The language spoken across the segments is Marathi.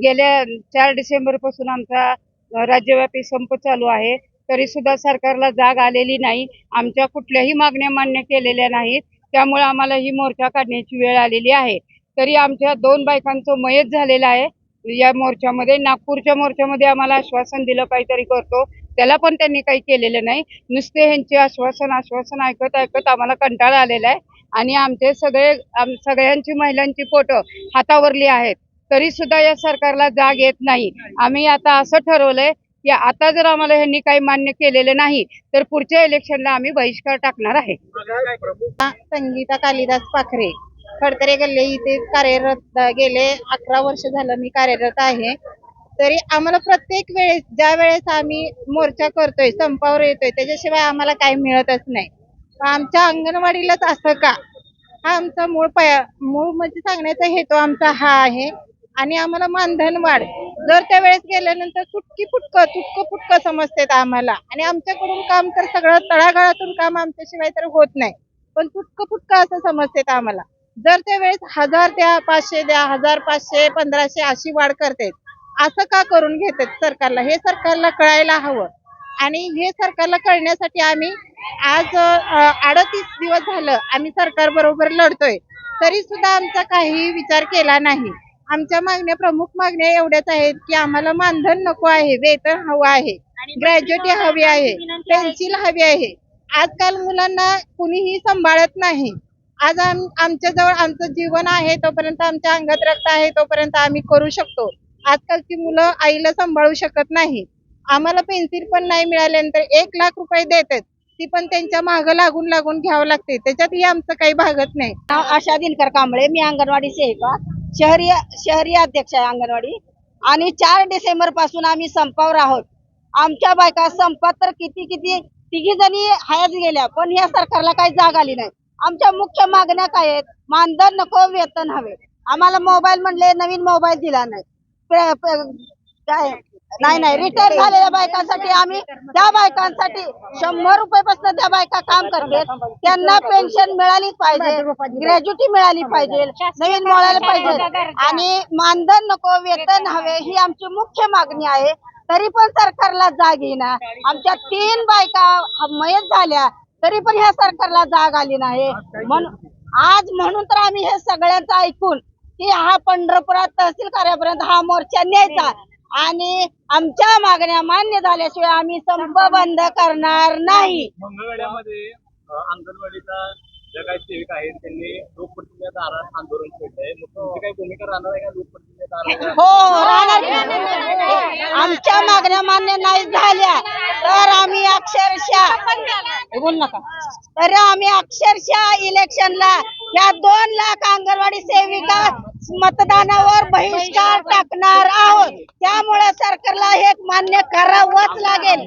गेल्या चार डिसेंबरपासून आमचा राज्यव्यापी संप चालू आहे. तरी सुद्धा सरकारला जाग आलेली नाही. आमच्या कुठल्याही मागण्या मान्य केलेल्या नाहीत. त्यामुळे आम्हाला ही मोर्चा काढण्याची वेळ आलेली आहे. तरी आमच्या दोन बायकांचं मयत झालेलं आहे. या मोर्चामध्ये नागपूरच्या मोर्चामध्ये आम्हाला आश्वासन दिलं काहीतरी करतो. त्याला पण त्यांनी काही केलेलं नाही. नुसते ह्यांचे आश्वासन आश्वासन ऐकत ऐकत आम्हाला कंटाळा आलेला आहे. आणि आमचे सगळे आम सगळ्यांची महिलांची फोटो हातावरली आहेत. तरी सुद्धा या सरकारला जाग येत नाही. आम्ही आता असं ठरवलंय की आता जर आम्हाला ह्यांनी काही मान्य केलेलं नाही तर पुढच्या इलेक्शनला आम्ही बहिष्कार टाकणार आहे. संगीता कालिदास पाखरे. खडतरे गल्ले इथे कार्यरत गेले अकरा वर्ष झालं मी कार्यरत आहे. तरी आम्हाला प्रत्येक वेळेस ज्या वेळेस आम्ही मोर्चा करतोय संपावर येतोय त्याच्याशिवाय आम्हाला काही मिळतच नाही. आमच्या अंगणवाडीलाच असं का? हा आमचा मूळ पया मूळ म्हणजे सांगण्याचा हेतू आमचा हा आहे. आणि आम्हाला मानधन वाढ. जर त्या वेळेस गेल्यानंतर तुटकी फुटकं तुटकं फुटकं समजतात आम्हाला. आणि आमच्याकडून काम तर सगळं तळागाळातून काम आमच्याशिवाय तर होत नाही. पण तुटकं फुटकं असं समजतात आम्हाला. जर त्या वेळेस हजार द्या पाचशे द्या हजार पाचशे पंधराशे अशी वाढ करते असं का करून घेतात सरकारला? हे सरकारला कळायला हवं. आणि हे सरकारला कळण्यासाठी आम्ही आज अडतीस दिवस झालं आम्ही सरकार बरोबर लढतोय. तरी सुद्धा आमचा काही विचार केला नाही. आमच्या मागण्या प्रमुख मागण्या एवढ्याच आहेत की आम्हाला मानधन नको आहे वेतन हवं आहे ग्रॅज्युएटी हवी आहे पेन्सिल हवी आहे. आजकाल मुलांना कुणीही सांभाळत नाही. आज आम आमच्या जवळ आमचं जीवन आहे तोपर्यंत आमच्या अंगात रक्त आहे तोपर्यंत आम्ही करू शकतो. आजकालची मुलं आईला सांभाळू शकत नाही. आम्हाला पेन्सिल पण नाही मिळाल्यानंतर एक लाख रुपये देतात. ती पण त्यांच्या मागं लागून लागून घ्यावं लागते. त्याच्यातही आमचं काही भागत नाही. आशा दिनकर कांबळे मी अंगणवाडी सेविका शहरी शहरी अध्यक्ष आहे अंगणवाडी. आणि चार डिसेंबरपासून आम्ही संपावर आहोत. आमच्या बायका संपात तर किती किती तिघी जणी हयात गेल्या पण या सरकारला काही जाग आली नाही. आमच्या मुख्य मागण्या काय आहेत? मानधन नको वेतन हवे. आम्हाला मोबाईल म्हणले नवीन मोबाईल दिला नाही. काय? नाही नाही रिटायर झालेल्या बायकांसाठी आम्ही त्या बायकांसाठी शंभर रुपयापासून त्या बायका काम करते त्यांना पेन्शन मिळालीच पाहिजे ग्रॅज्युटी मिळाली पाहिजे नवीन मिळायला पाहिजे. आणि मानधन नको वेतन हवे ही आमची मुख्य मागणी आहे. तरी पण सरकारला जाग येईना. आमच्या तीन बायका मयत झाल्या तरी पण ह्या सरकारला जाग आली नाही. म्हणून आज म्हणून तर आम्ही हे सगळ्यांचं ऐकून की हा पंढरपुरात तहसील कार्यापर्यंत हा मोर्चा न्यायचा. आणि आमच्या मागण्या मान्य झाल्याशिवाय आम्ही संप बंद करणार नाही. मंगळवेढ्यामध्ये अ, अंगणवाडीचा ज्या काही सेविका आहेत त्यांनी लोकप्रतिनिधी आंदोलन केलंय. मग तुमची काही भूमिका राहणार आहे का? लोकप्रतिनिधी हो राहणार आमच्या मागण्या मान्य नाही झाल्या. तर आम्ही अक्षरशः बोल नका तर आम्ही अक्षरशः इलेक्शनला या दोन लाख अंगणवाडी सेविका मतदानावर बहिष्कार टाकणार आहोत. त्यामुळे सरकारला हे मान्य करावंच लागेल.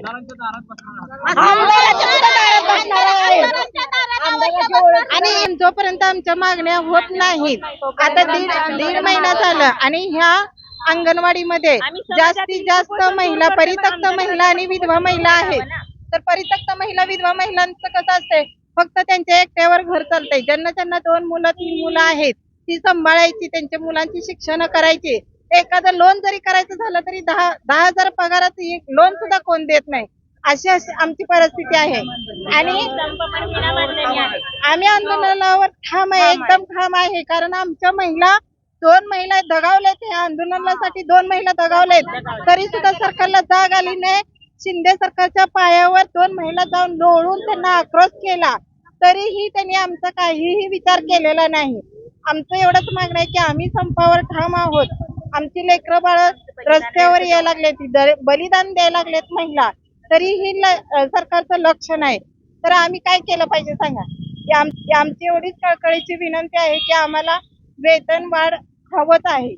आणि जोपर्यंत आमच्या मागण्या होत नाहीत आता दीड दीड महिना झाला आणि ह्या अंगणवाडीमध्ये जास्तीत जास्त महिला परित्यक्त महिला आणि विधवा महिला आहेत. तर परित्यक्त महिला विधवा महिलांचं कसं असतंय? फक्त त्यांच्या एकट्यावर घर चालतंय. ज्यांना त्यांना दोन मुलं तीन मुलं आहेत ती सांभाळायची त्यांच्या मुलांची शिक्षण करायची. एखादं लोन जरी करायचं झालं तरी दहा दहा हजार पगारात लोन सुद्धा कोण देत नाही. अशी अशी आमची परिस्थिती आहे. आणि आम्ही आंदोलनावर ठाम आहे. एकदम ठाम आहे. कारण आमच्या महिला दोन महिला दगावलेत या आंदोलनासाठी दोन महिला दगावलेत. तरी सुद्धा सरकारला जाग आली नाही. शिंदे सरकारच्या पायावर दोन महिला जाऊन लोळून त्यांना आक्रोश केला. तरीही त्यांनी आमचा काहीही विचार केलेला नाही. आमचं एवढंच मागणं आहे की आम्ही संपावर ठाम आहोत. आमची लेकरं बाळ रस्त्यावर यायला लागलेत बलिदान द्यायला लागलेत महिला. तरीही ल- सरकारचं लक्ष नाही. तर आम्ही काय केलं पाहिजे सांगा? आमची एवढीच कळकळीची विनंती आहे की आम्हाला वेतन वाढ हवंच आहे.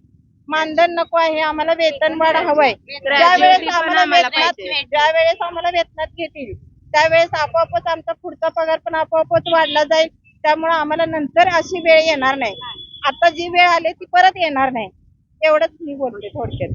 मानधन नको आहे आम्हाला वेतन वाढ हवंय. ज्यावेळेस आम्हाला वेतनात ज्यावेळेस आम्हाला वेतनात घेतील त्यावेळेस आपोआपच आमचा पुढचा पगार पण आपोआपच वाढला जाईल. त्यामुळे आम्हाला नंतर अशी वेळ येणार नाही. आता जी वेळ आली ती परत येणार नाही. एवढंच मी बोलते थोडक्यात.